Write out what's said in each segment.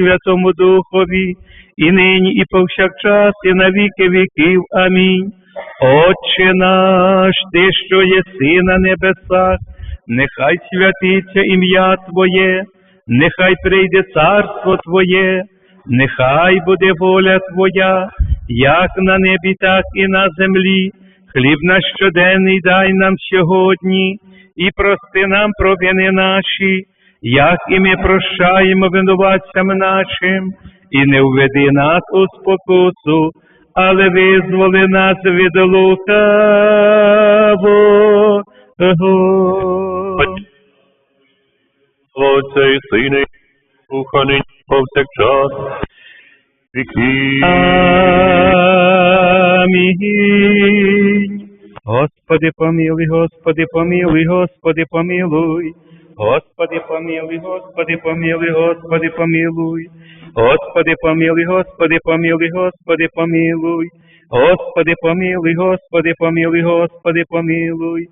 Святому Духові, і нині, і повсякчас, і на віки віків. Амінь. Отче наш, ти, що єси на небесах, нехай святиться ім'я Твоє, нехай прийде царство Твоє, нехай буде воля Твоя, як на небі, так і на землі. Хліб наш щоденний дай нам сьогодні, і прости нам провини наші, як і ми прощаємо винуватцям нашим, і не введи нас у спокусу, але визволи нас від лукавого. Отця і Сина, і повсякчас, віки. Амінь. Господи помилуй, Господи помилуй, Господи помилуй. Господи помилуй, Господи помилуй, Господи помилуй. Господи помилуй, Господи помилуй, Господи помилуй. Господи помилуй, Господи помилуй, Господи помилуй.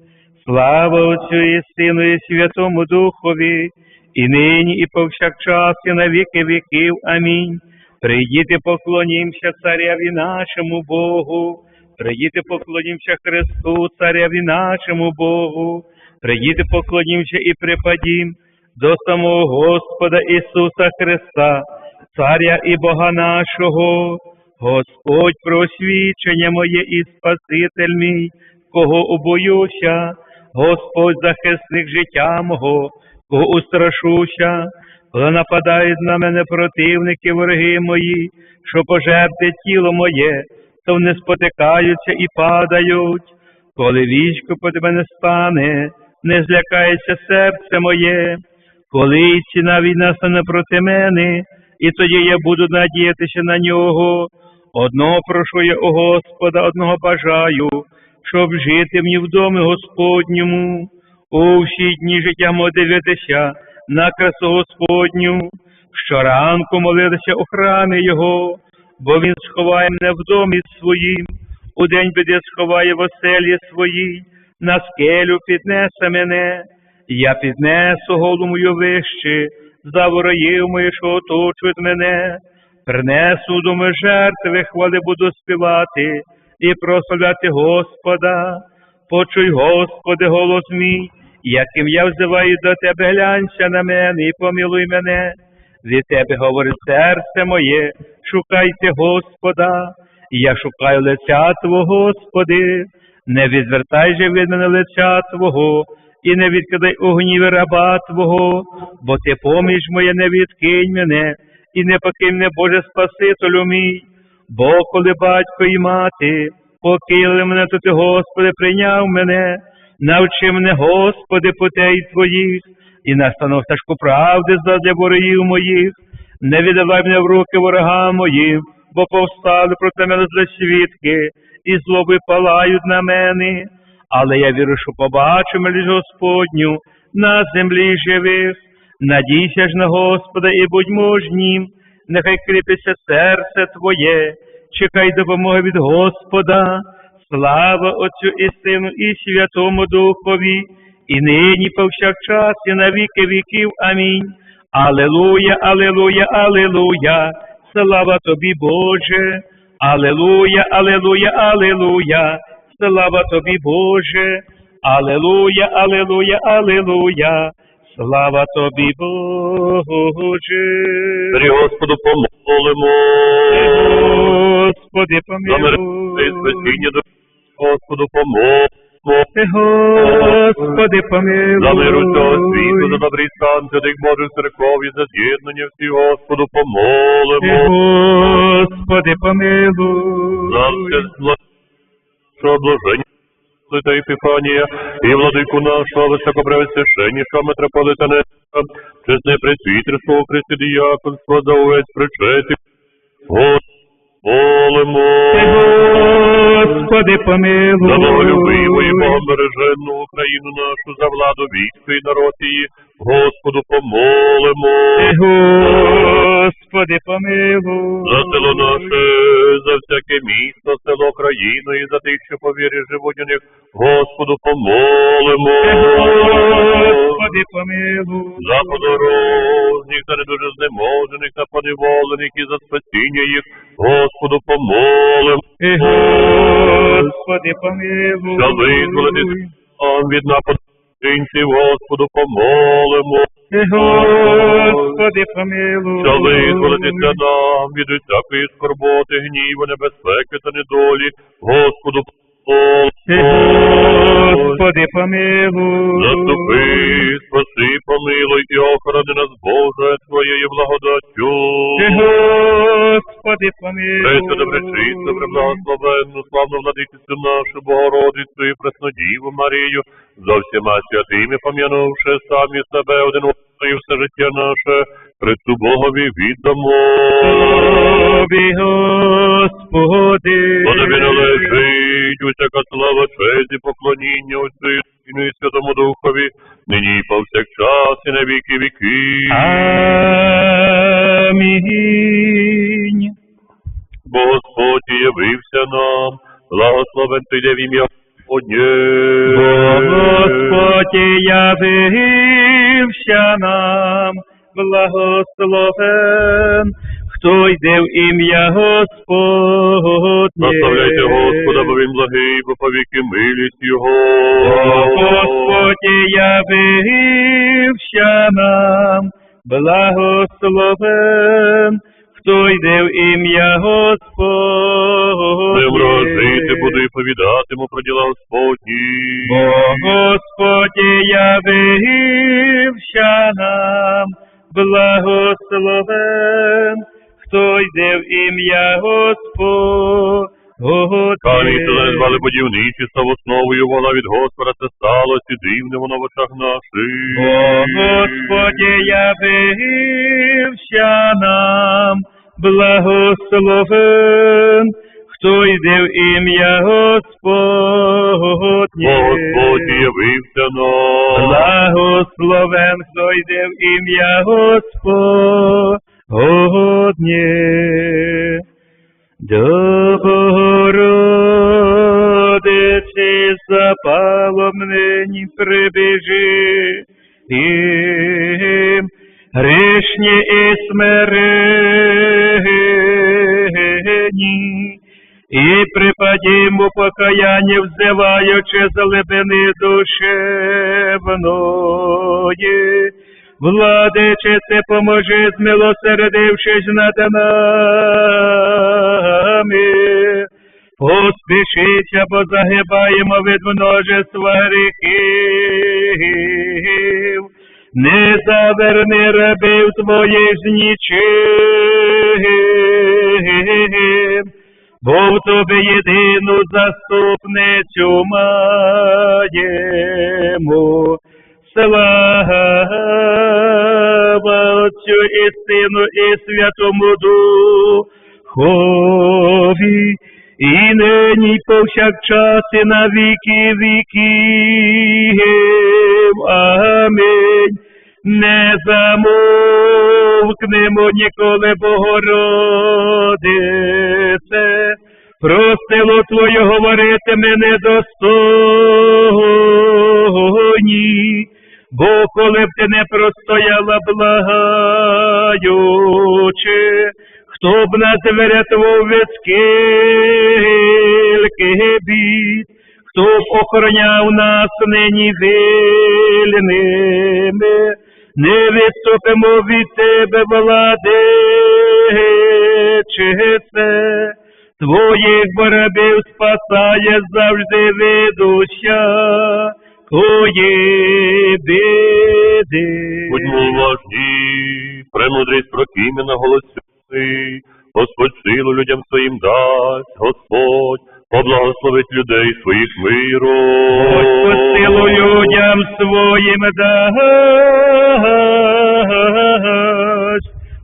Слава Отцю і Сину і Святому Духові, і нині, і повсякчас, і на віки віків. Амінь. Прийдіте, поклонімся царяві нашому Богу. Прийдіте, поклонімся Христу, царяві нашому Богу. Прийдіте, поклонімся і припадім до самого Господа Ісуса Христа, Царя і Бога нашого. Господь просвічення моє і Спаситель мій, кого убоюся, Господь захисник життя мого, кого устрашуся, коли нападають на мене противники, вороги мої, що пожерти тіло моє, то вони спотикаються і падають. Коли військо проти мене стане, не злякається серце моє, коли ціна війна стане проти мене, і тоді я буду надіятися на нього. Одного прошу я у Господа, одного бажаю, щоб жити мені в домі Господньому, у всі дні життя мого дивитися на красу Господню, щоранку молитися у храмі Його, бо Він сховає мене в домі своїм, у день біди сховає в оселі своїй, на скелю піднесе мене, я піднесу голову мою вище, за ворогів моїх, оточують мене, принесу до ми жертви, хвали буду співати і прославляти Господа. Почуй, Господи, голос мій, яким я взиваю до Тебе, глянься на мене і помилуй мене. Від Тебе говорить серце моє, шукайте Господа, я шукаю лиця Твого, Господи, не відвертай же від мене лиця Твого, і не відкидай у гніві раба Твого, бо Ти поміч моя, не відкинь мене, і не покинь мене, Боже Спасителю мій, бо коли батько і мати покинули мене, то ти, Господи, прийняв мене, навчи мене, Господи, путей Твоїх, і настанов стежку правди задля ворогів моїх, не віддавай мене в руки ворогам моїм, бо повстали проти мене зле свідки, і злоби палають на мене, але я вірю, що побачу милість Господню на землі живих. Надійся ж на Господа і будь мужнім, нехай кріпиться серце Твоє, чекай допомоги від Господа, слава Отцю і Сину, і Святому Духові, і нині повсякчас, і на віки віків. Амінь. Алелуя, алелуя, алелуя, слава тобі, Боже, Алелуя, алелуя, алелуя, слава тобі, Боже, Алелуя, алелуя, алелуя, слава тобі, Боже. При Господу помолимо. Господи, помилуй. Господу помолимо. Господи, помилуй. За мир усього світу, за добрий стан святих Божих церков і за з'єднання всіх Господу помолимо. Господи, помилуй. За все що блаження Свята Епіфанія і владику нашого високопревосвященнішого митрополита Нестора, чесне пресвітерство, Христи діяконство, за увесь причеті. Молимо. Господи, помилуй. За боголюбиву і богобереженну Україну нашу, за владу війська і народ її, Господу помолимо. Господи, Господи, помилуй. За село наше, за всяке місто, село, країну і за тих, що по вірі живуть у них, Господу помолимо. Господи, помилуй. За подорожніх та не дуже знеможених та поневолених і за спасіння їх, Господу помолимо. Господи, помилуй. За визволити нам від нападу злочинців, Господу помолимо. Господи, помилуй. Що визволитися нам від усякої скорботи, гніву, небезпеки та недолі, Господу помолимо. Господи, помилуй. Заступи, спаси, помилуй і охорони нас, Боже, Твоєю благодаттю. Господи, помилуй. Пресвя, добре, чисто, добре, благословенну, славну владичицю нашу, Богородицю і Преснодіву Марію, за всіма святими пом'янувши самі себе один і все життя наше, Христу Богові віддамо. Тобі, Господи. Бо тобі належить усяка слава, честь і поклоніння Отцю і Святому Духові, нині і повсякчас і на віки віки. Амінь. Бо Господь явився нам, благословен ти в ім'я Господнє. Бо Господь явився нам, благословен, хто йде в ім'я Господнє. Прославляйте Господа, бо він благий, бо повіки милість Його. Господь явився нам, благословен, хто йде в ім'я Господнє. Не вражити буду і повідатиму про діла Господні. Бо Господь явився нам, благословен, хто йде в ім'я Господнє. Камінь звали будівничі, став основою вона від Господа, це сталося дивне воно в очах наших. Бо Господь явився нам, благословен, хто йде в ім'я Господнє. Господь явився нам. Благословен, хто йде в ім'я Господнє. До Богородиці запалом нині прибіжи, і грішні і смирені, і припадімо покаяння, взиваючи з глибини душевної. Владичице, поможи, змилосердившись над нами. Поспішися, бо загибаємо від множества гріхів. Не заверни рабів твоїх з нічим, бо в тобі єдину заступницю маємо. Слава Отцю і Сину, і Святому Духові, і нині повсякчас і на віки віків. Амінь. Не замовкнемо ніколи, Богородице, про силу Твою говорити ми недостойні, бо коли б ти не простояла благаючи, хто б нас врятував від скільки бід, хто б охороняв нас нині вільними, не відступимо від тебе, владичице, Твоїх барабів спасає завжди ведуща, твої біди. Будьмо уважні, премудрість прокимена голоси, Господь силу людям своїм дасть, Господь поблагословить людей своїх миром. Господь силу людям своїм дасть,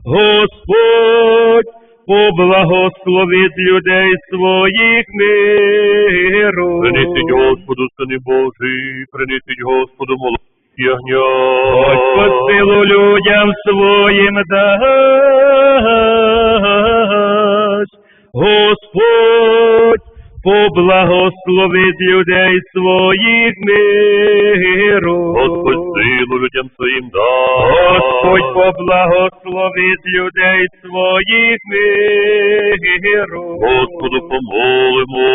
Господь поблагословить людей своїх миром. Принесіть Господу, Сини Божий, принесіть Господу молоді ягня. Господь силу людям своїм дасть, Господь поблагословить людей своїх миру. Господь силу людям своїм дай. Господь поблагословить людей своїх миру. Господу помолимо.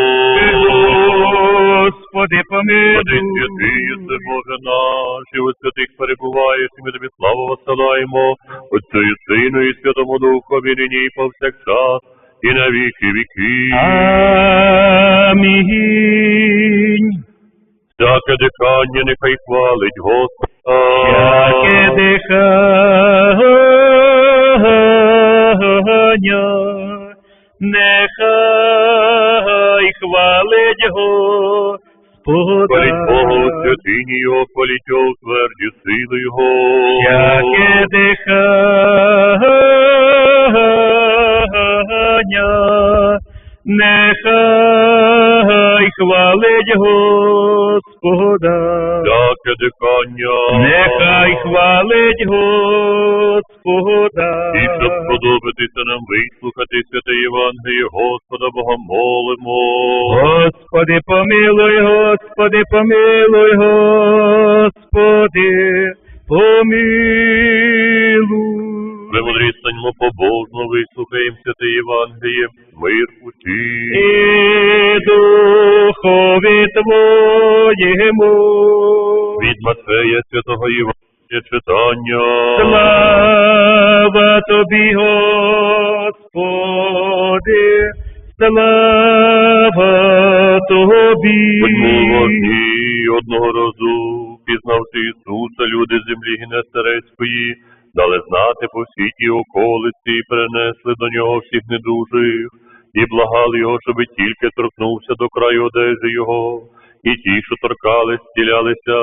Господи, помилуй. святий, єси Боже наш, і у святих перебуваєш, і ми тобі славу посилаємо, Отцю і Сину, і Святому Духові, нині і повсякчас, і на віки віки. Амінь. Всяке дихання нехай хвалить Господа. Всяке дихання, нехай хвалить Господа. Хваліть Бога у святині Його, хваліть Його у тверді сили Його. Всяке дихання, нехай хвалить Господа. Всяке дихання. Нехай хвалить Господа. І щоб сподобатися нам вислухати святе Євангеліє Господа Бога молимо. Господи, помилуй, Господи, помилуй, Господи, помилуй. Станьмо побожно, вислухаєм святе Євангеліє, мир усім. І духові Твоєму. Від Матфея святого Євангелія читання. Слава Тобі, Господи, слава Тобі. Дні одного разу, пізнавши Ісуса, люди землі Генесарецької, дали знати по тій околиці і перенесли до нього всіх недужих, і благали його, щоби тільки торкнувся до краю одежі його, і ті, що торкались, стілялися.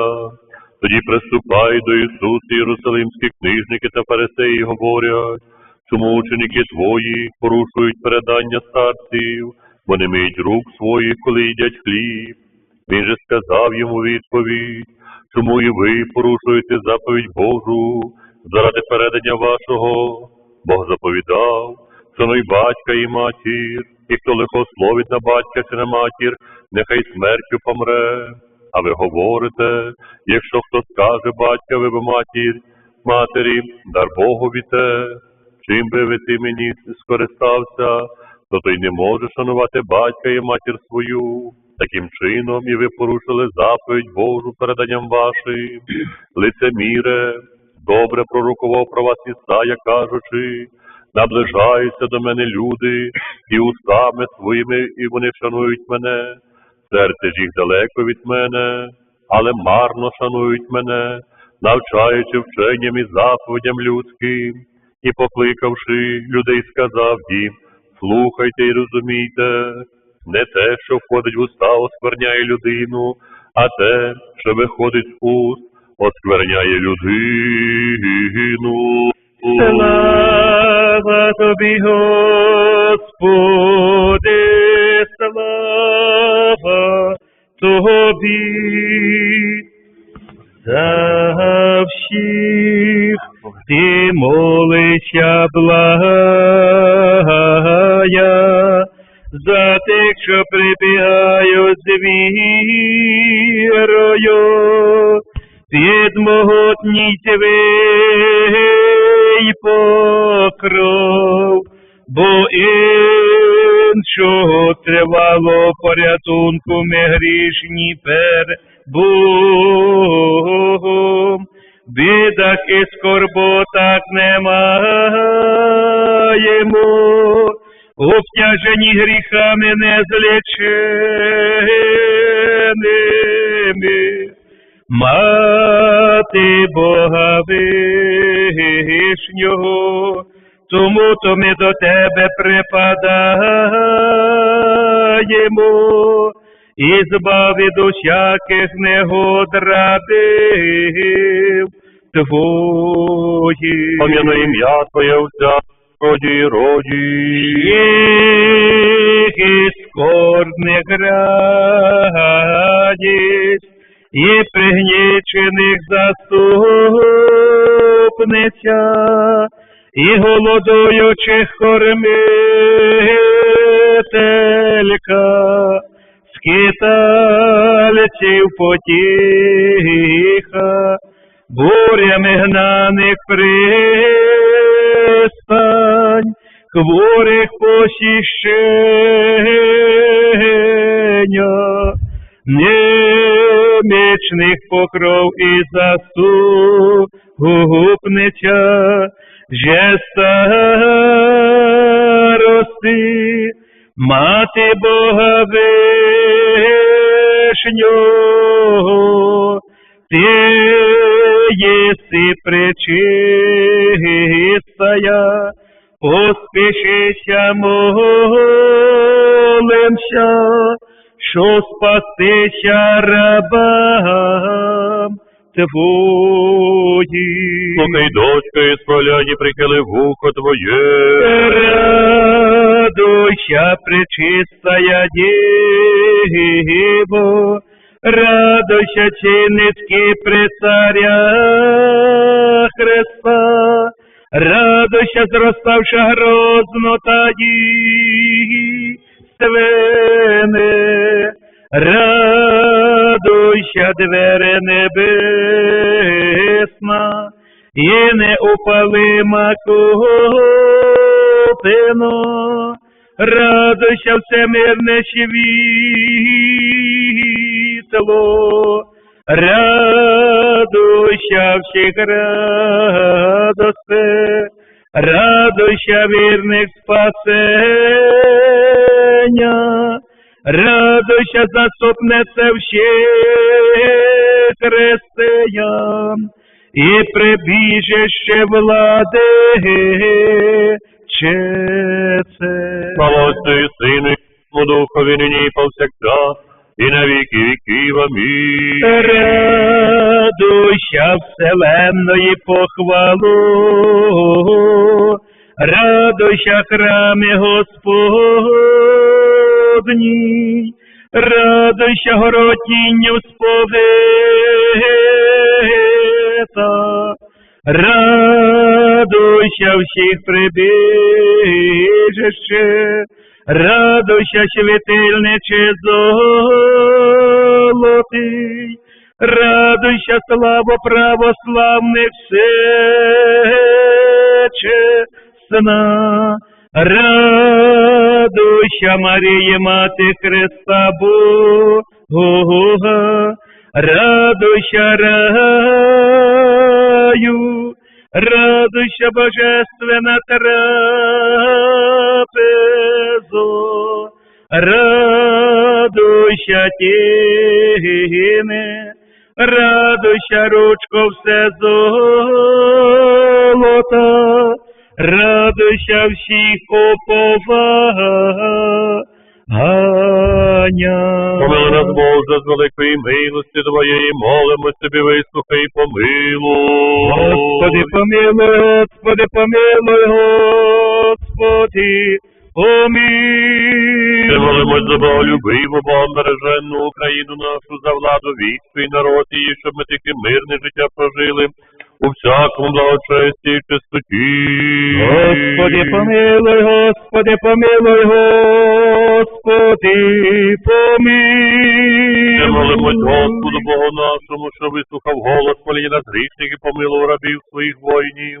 Тоді приступають до Ісуса єрусалимські книжники та фарисеї говорять, чому ученики твої порушують передання старців, вони миють рук своїх, коли їдять хліб. Він же сказав йому відповідь, чому і ви порушуєте заповідь Божу заради передання вашого. Бог заповідав, синой батька і матір, і хто лихословить на батька чи на матір, нехай смертю помре. А ви говорите, якщо хто скаже батькові або матір, матері, дар Богові те, чим би ви ти мені скористався, то той не може шанувати батька і матір свою. Таким чином і ви порушили заповідь Божу переданням вашим. Лицеміре, добре пророкував про вас Ісая, кажучи, наближаються до мене люди, і устами своїми, і вони шанують мене. Серце ж їх далеко від мене, але марно шанують мене, навчаючи вченням і заповідям людським, і покликавши людей, сказав їм, слухайте і розумійте, не те, що входить в уста, оскверняє людину, а те, що виходить з уст, оскверняє людину. Слава тобі, Господи, слава тобі. За всіх ти молися благая, за тих, що прибігають з вірою, під могутній твій покров, бо іншого тривало порятунку ми грішні перед Богом. Бідах і скорботах не маємо, обтяжені гріхами незліченими. Мати Бога вишнього, тому то ми до тебе припадаємо, і збав від усяких негод рабів твоїх. Пом'яну ім'я Твоє у роді роді. І скорбних радість, і пригнічених заступниця, і голодуючих кормителька, скитальців потіха, бурями гнаних пристань, хворих посіщення, немічних покров і заступниця, же старости, мати Бога вишнього, ти єси пречистая, поспішися молимся, що спастися рабам твоїм. Слухай, дочка, і справляні прихили вухо твоє. Радуйся, пречистая Діво, радуйся, при царя Христа, радуйся, зроставша грозно та дійственне, радуйся, двері небесна, і неупалима купино, радуйся всемирне світло, радуйся всіх радосте, радуйся вірних спасення, радуйся заступнице всіх християн, і прибіжище влади. Слава Отцю і Сину, і Духові, нині і повсякчас, і на віки віків. Амінь. Радуйся вселенної похвалу, радуйся храми Господні, радуйся городінню сповита, радуйся всіх прибіжище, радуйся світильниче золотий, радуйся слава православних всечесна, радуйся Марія, Мати Христа Бога, радуйся раю, радуйся божественна трапезо, радуйся тіни, радуйся ручко все золота, радуйся всіх уповання. Помили нас, Боже, з великої милості Твоєї, молимось Тобі, вислухай і помилуй. Господи, помилуй, Господи, помилуй, Господи, Ми молимось за Боголюбиву, Богомереженну Україну нашу, за владу війську і народ її, щоб ми тільки мирне життя прожили у всякому благочесті і чистоті. Господи, помилуй, Господи, помилуй, Господи, помилуй. Ми молимось Господу Богу нашому, що вислухав голос моління нас грішних і помилував рабів своїх воїнів.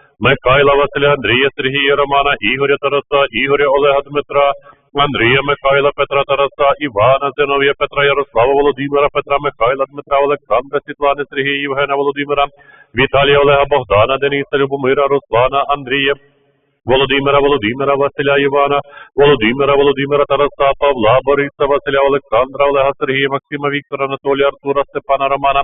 Михайла, Василя, Андрія, Сергія, Романа, Ігоря, Тараса, Ігоря, Олега, Дмитра, Андрія, Михайла, Петра, Тараса, Івана, Зиновія, Петра, Ярослава, Володимира, Петра, Михайла, Дмитра, Олександра, Світлани, Сергія, Євгена, Володимира, Віталія, Олега, Богдана, Дениса, Любомира, Руслана, Андрія, Володимира, Володимира, Василя, Івана, Володимира, Володимира, Тараса, Павла, Бориса, Василя, Олександра, Олега, Сергія, Максима, Віктора, Анатолія, Артура, Степана, Романа,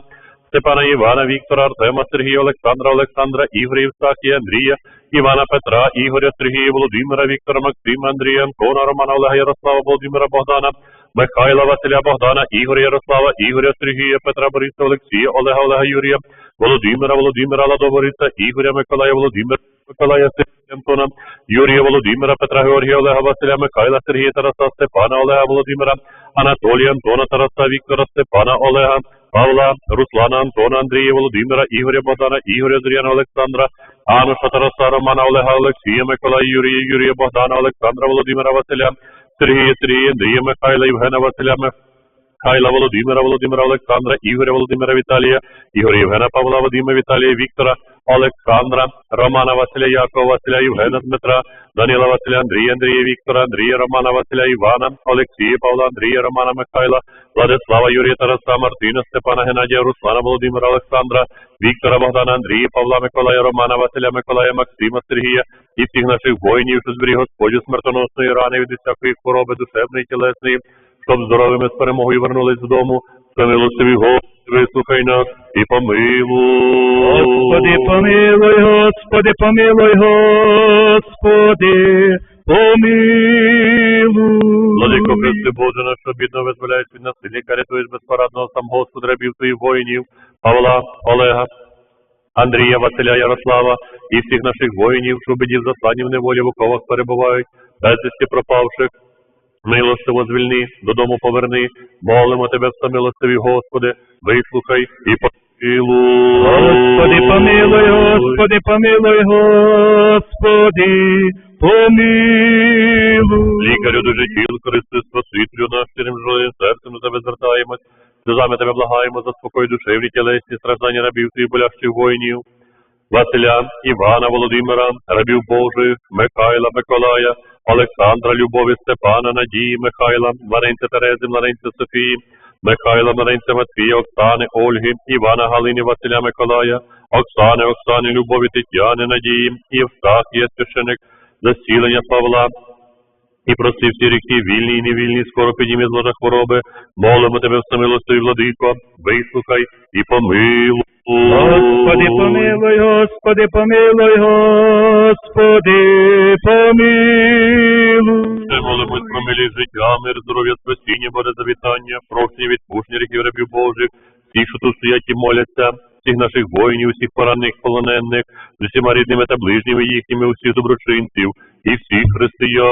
Степана Івана, Віктора, Артема, Сергія, Олександра, Олександра, Ігоря, Євстахія, Андрія, Івана, Петра, Ігоря, Сергія, Володимира, Віктора, Максима, Андрія, Антона, Романа, Олега, Ярослава, Володимира, Богдана, Михайла, Василя, Богдана, Ігоря, Ярослава, Ігоря, Сергія, Петра, Бориса, Олексія, Олега, Олега, Юрія, Володимира, Володимира, Ладо, Бориса, Ігоря, Миколая, Володимира, Миколая, Сергія, Антона, Юрія, Володимира, Петра, Георгія, Олега, Василя, Михайла, Сергія, Тараса, Степана, Олега, Володимира, Анатолія, Антона, Тараса, Віктора, Степана, Олега, Павла, Руслана, Антона, Андрія, Володимира, Ігоря, Богдана, Ігоря, Зоряна, Олександра, Ануша, Тараса, Романа, Олега, Олексія, Миколая, Юрія, Юрія, Богдана, Олександра, Володимира, Василя, Сергія, Сергія, Андрія, Михайла, Євгена, Василя, Михайла, Володимира, Володимира, Олександра, Ігоря, Володимира, Віталія, Ігоря, Євгена, Павла, Вадима, Віталія, Віктора, Олександра, Романа, Василя, Якова, Василя, Євгена, Дмитра, Данила, Василя, Андрія, Андрія, Віктора, Андрія, Романа, Василя, Івана, Олексія, Павла, Андрія, Романа, Михайла, Владислава, Юрія, Тараса, Мартина, Степана, Геннадія, Руслана, Володимира, Олександра, Віктора, Богдана, Андрія, Павла, Миколая, Романа, Василя, Миколая, Максима, Сергія і всіх наших воїнів, що зберіг Господь смертоносної рани від усякої хвороби душевної тілесної, щоб здоровими з перемогою вернулись додому. Самилостиві Господи, вислухай нас і помилуй. Господи, помилуй, Господи, помилуй, Господи, помилуй. Владико Христи Боже, наш обідно визволяєш від насильника, рятуєш безпорадного сам Господь рабів твоїх воїнів, Павла, Олега, Андрія, Василя, Ярослава і всіх наших воїнів, що бідів заслані в неволі в оковах перебувають, безвісті пропавших. Милостиво звільни, додому поверни, молимо тебе, всемилостиві Господи, вислухай і помилуй. Господи, помилуй, Господи, помилуй, Господи, помилуй. Лікарю дуже тіл, Христи, Спасителю наш, сірим жовим серцем до тебе звертаємось. Сльозами тебе благаємо, заспокой душевні тілесні страждання рабів твоїх болящих воїнів. Василя, Івана, Володимира, рабів Божих, Михайла, Миколая, Олександра, Любові, Степана, Надії, Михайла, Маринця Терези, Маринця Софії, Михайла, Маринця Матвія, Оксани, Ольги, Івана, Галини, Василя, Миколая, Оксани, Оксани, Любові, Тетяни, Надії, Євстахія, священик, засілення Павла, і прости всі ріки, вільні і невільні, скоро підійми з ложа хвороби, молимо тебе, всемилостивий владико, вислухай і помилуй. Господи, помилуй, Господи, помилуй, Господи, помилуй. Ще молимось про милість життя, мир, здоров'я, спасіння, Боже завітання, прощення, відпущення ріків рабів Божих, всіх, що тут стоять і моляться, всіх наших воїнів, всіх поранених, полонених, з усіма рідними та ближніми їхніми, усіх доброчинців і всіх християн.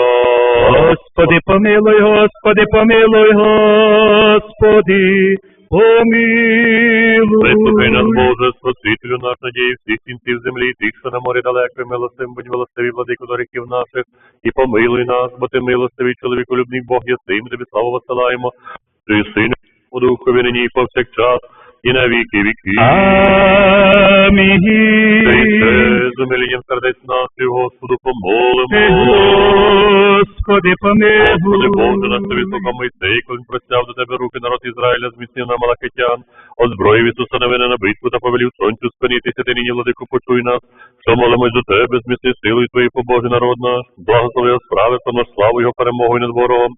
Господи, помилуй, Господи, помилуй, Господи, помилуй. Прислухай нас, Боже, Спасителю наш надії всіх кінців землі, тих, що на морі далеко, милостивим, будь милостиві, владико до ріків наших, і помилуй нас, бо ти милостивий, чоловіколюбний Бог єси, ми тобі славу посилаємо, ти син у духові нині і повсякчас, і на віки віки. Амінь. з умилінням сердець наших, Господу, помолимо. Господи, Господи Боже, на тобі помилуй. слуха Мойсей, коли простяв до тебе руки народ Ізраїля, зміцнив на Малахитян, озброїв Ісуса новини на битву та повелів сонцю спинитися, ти нині, владику, почуй нас, що молимось до тебе, зміцни силою твоєю по Божий народ наш, благослови його справи, та наш славу його перемогою над ворогом,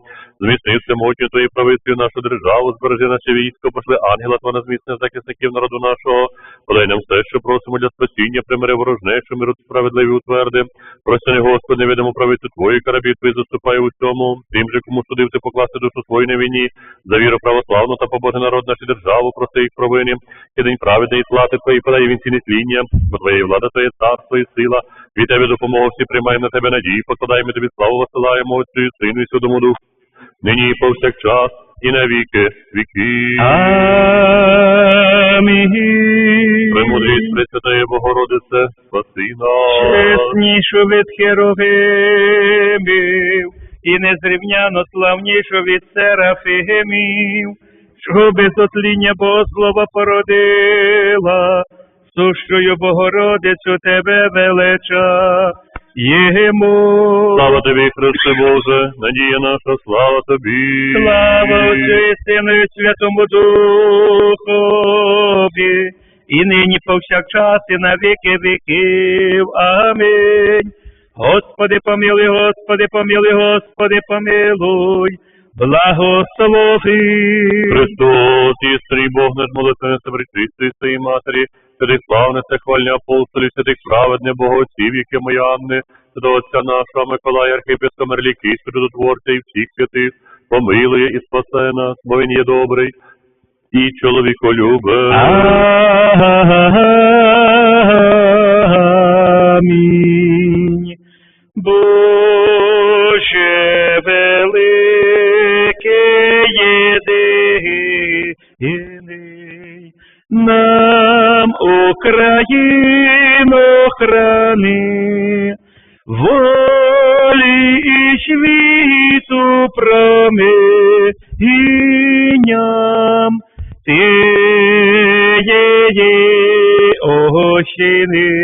зміцни всемогутню твоєю правицею нашу державу, збережи наше військо, пошли ангела твого на зміцнення захисників народу нашого, подай нам все, що просимо для спасіння, примири ворожнечу, миру справедливі утверди, Простяни, Господи, невідому правицю Твою, карабі Твої заступає у цьому, тим же, кому судив ти покласти душу свою на війні, за віру православну та побожий народ нашу державу, прости їх провини, і день праведний плати Твої, подай вінці нетління, бо Твоя влада, Твоє царство і сила, від Тебе допомогу всі приймаємо на Тебе надії, покладаємо Тобі славу, висилаємо Отцю і Сину і Святому Духу, нині і повсякчас, і на віки віків. Амінь. Премудрість Пресвятає Богородице, спаси нас. Чеснішу від херовимів і незрівняно славнішу від серафимів, що без отління Бозлова породила, сущою Богородицю тебе велича. Ємо. Слава тобі, Христе Боже, надія наша, слава тобі. Слава Отцю і Сину і Святому Духові, і нині повсякчас, і на віки віків. Амінь. Господи, помилуй, Господи, помилуй, Господи, помилуй. благослови. Христос, істинний Бог над молитвенниця причистої своїй матері, славних та хвальних апостолів, святих праведних богоців, які моя Анни, до Отця нашого Миколая, архіпіска Мерліки, Святотворця і всіх святих, помилує і спасе нас, бо він є добрий і чоловіколюбий. Амінь. Боже велике єдиний, нам Україну храни, волі і світу промінням, ти її ощини,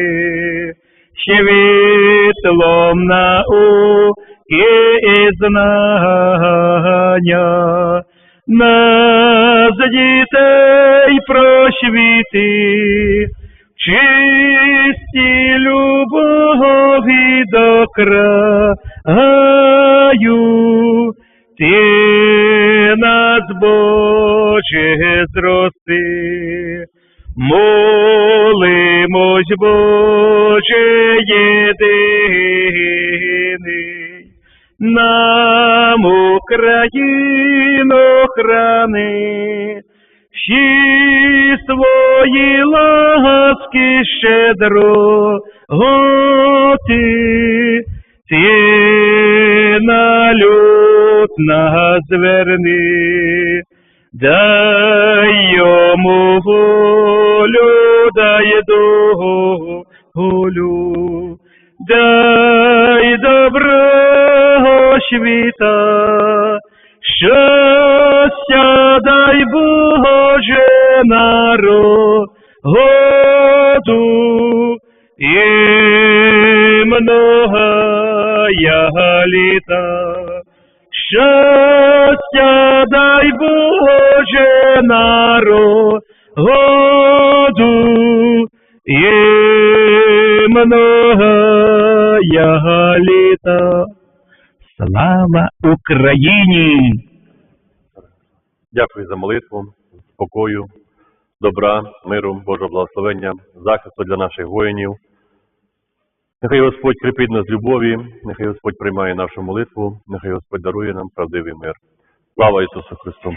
світлом науки і знання, нас дітей просвіти, чисті любові до краю, світа, щастя дай Боже народу, і многая літа. Щастя дай Боже народу, і много многая літа. Слава Україні! Дякую за молитву, спокою, добра, миру, Божого благословення, захисту для наших воїнів. Нехай Господь кріпить нас любові, нехай Господь приймає нашу молитву, нехай Господь дарує нам правдивий мир. Слава Ісусу Христу!